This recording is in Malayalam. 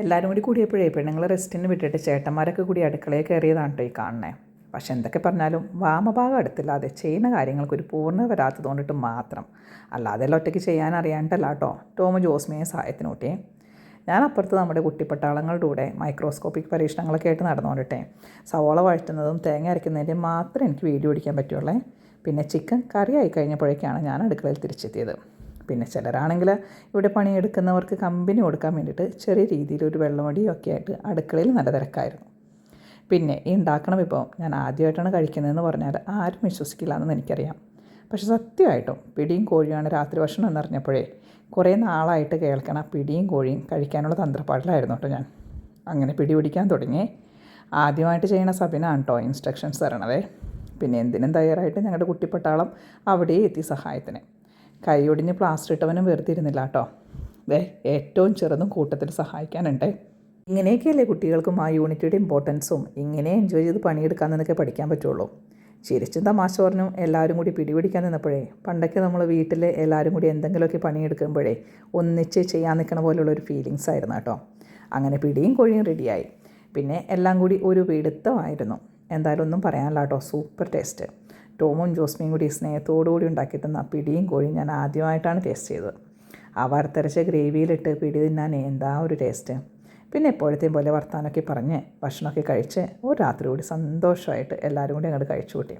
എല്ലാവരും കൂടി കൂടിയപ്പോഴേ പെണ്ണുങ്ങൾ റെസ്റ്റിന് വിട്ടിട്ട് ചേട്ടന്മാരൊക്കെ കൂടി അടുക്കളയിൽ കയറിയതാണ് കേട്ടോ ഈ കാണണേ പക്ഷെ എന്തൊക്കെ പറഞ്ഞാലും വാമഭാഗം അടുത്തില്ലാതെ ചെയ്യുന്ന കാര്യങ്ങൾക്ക് ഒരു പൂർണത വരാത്തത് കൊണ്ടിട്ട് മാത്രം. അല്ലാതെ എല്ലാം ഒറ്റയ്ക്ക് ചെയ്യാൻ അറിയാണ്ടല്ല കേട്ടോ ടോമ് ജോസ്മിയെ സഹായത്തിനോട്ടെ ഞാൻ അപ്പുറത്ത് നമ്മുടെ കുട്ടിപ്പട്ടാളങ്ങളുടെ കൂടെ മൈക്രോസ്കോപ്പിക് പരീക്ഷണങ്ങളൊക്കെ ആയിട്ട് നടന്നുകൊണ്ടിട്ടെ. സവോള വഴറ്റുന്നതും തേങ്ങ അരയ്ക്കുന്നതിന്റെയും മാത്രം എനിക്ക് വീഡിയോ പിടിക്കാൻ പറ്റുള്ളേ. പിന്നെ ചിക്കൻ കറി കഴിഞ്ഞപ്പോഴേക്കാണ് ഞാൻ അടുക്കളയിൽ തിരിച്ചെത്തിയത്. പിന്നെ ചിലരാണെങ്കിൽ ഇവിടെ പണിയെടുക്കുന്നവർക്ക് കമ്പനി കൊടുക്കാൻ വേണ്ടിയിട്ട് ചെറിയ രീതിയിൽ ഒരു വെള്ളമടിയും ഒക്കെ ആയിട്ട് അടുക്കളയിൽ നല്ല തിരക്കായിരുന്നു. പിന്നെ ഈ ഉണ്ടാക്കണ വിഭവം ഞാൻ ആദ്യമായിട്ടാണ് കഴിക്കുന്നതെന്ന് പറഞ്ഞാൽ ആരും വിശ്വസിക്കില്ല എന്ന് എനിക്കറിയാം. പക്ഷെ സത്യമായിട്ടും പിടിയും കോഴിയാണ് രാത്രി ഭക്ഷണം എന്നറിഞ്ഞപ്പോഴേ കുറേ നാളായിട്ട് കേൾക്കണ പിടിയും കോഴിയും കഴിക്കാനുള്ള തന്ത്രപ്പാടിലായിരുന്നു കേട്ടോ ഞാൻ. അങ്ങനെ പിടി പിടിക്കാൻ തുടങ്ങി. ആദ്യമായിട്ട് ചെയ്യണ സബിനാണ് കേട്ടോ ഇൻസ്ട്രക്ഷൻസ് തരണതേ. പിന്നെ എന്തിനും തയ്യാറായിട്ട് ഞങ്ങളുടെ കുട്ടിപ്പട്ടാളം അവിടെ എത്തി സഹായത്തിന്. കൈയൊടിഞ്ഞ് പ്ലാസ്റ്റർ ഇട്ടവനും വെറുതിരുന്നില്ല കേട്ടോ. ദേ ഏറ്റവും ചെറുതും കൂട്ടത്തിൽ സഹായിക്കാനുണ്ട്. ഇങ്ങനെയൊക്കെയല്ലേ കുട്ടികൾക്കും ആ യൂണിറ്റിയുടെ ഇമ്പോർട്ടൻസും ഇങ്ങനെ എൻജോയ് ചെയ്ത് പണിയെടുക്കാൻ നിന്നൊക്കെ പഠിക്കാൻ പറ്റുള്ളൂ. ചിരിച്ചും തമാശ പറഞ്ഞു എല്ലാവരും കൂടി പിടിപിടിക്കാൻ നിന്നപ്പോഴേ പണ്ടൊക്കെ നമ്മൾ വീട്ടിൽ എല്ലാവരും കൂടി എന്തെങ്കിലുമൊക്കെ പണിയെടുക്കുമ്പോഴേ ഒന്നിച്ച് ചെയ്യാൻ നിൽക്കണ പോലുള്ളൊരു ഫീലിങ്സ് ആയിരുന്നു കേട്ടോ. അങ്ങനെ പിടിയും കോഴിയും റെഡിയായി പിന്നെ എല്ലാം കൂടി ഒരു പിടുത്തമായിരുന്നു. എന്തായാലും ഒന്നും പറയാനില്ല കേട്ടോ. സൂപ്പർ ടേസ്റ്റ് ടോമും ജോസ്മിയും കൂടി സ്നേഹത്തോടുകൂടി ഉണ്ടാക്കി തന്ന പിടിയും കോഴിയും ഞാൻ ആദ്യമായിട്ടാണ് ടേസ്റ്റ് ചെയ്തത്. ആ വറുത്തരച്ച ഗ്രേവിയിലിട്ട് പിടി തിന്നാൻ എന്താ ഒരു ടേസ്റ്റ് പിന്നെ എപ്പോഴത്തെയും പോലെ വർത്താനമൊക്കെ പറഞ്ഞ് ഭക്ഷണമൊക്കെ കഴിച്ച് ഒരു രാത്രി കൂടി സന്തോഷമായിട്ട് എല്ലാവരും കൂടി അങ്ങോട്ട് കഴിച്ചു കൂട്ടി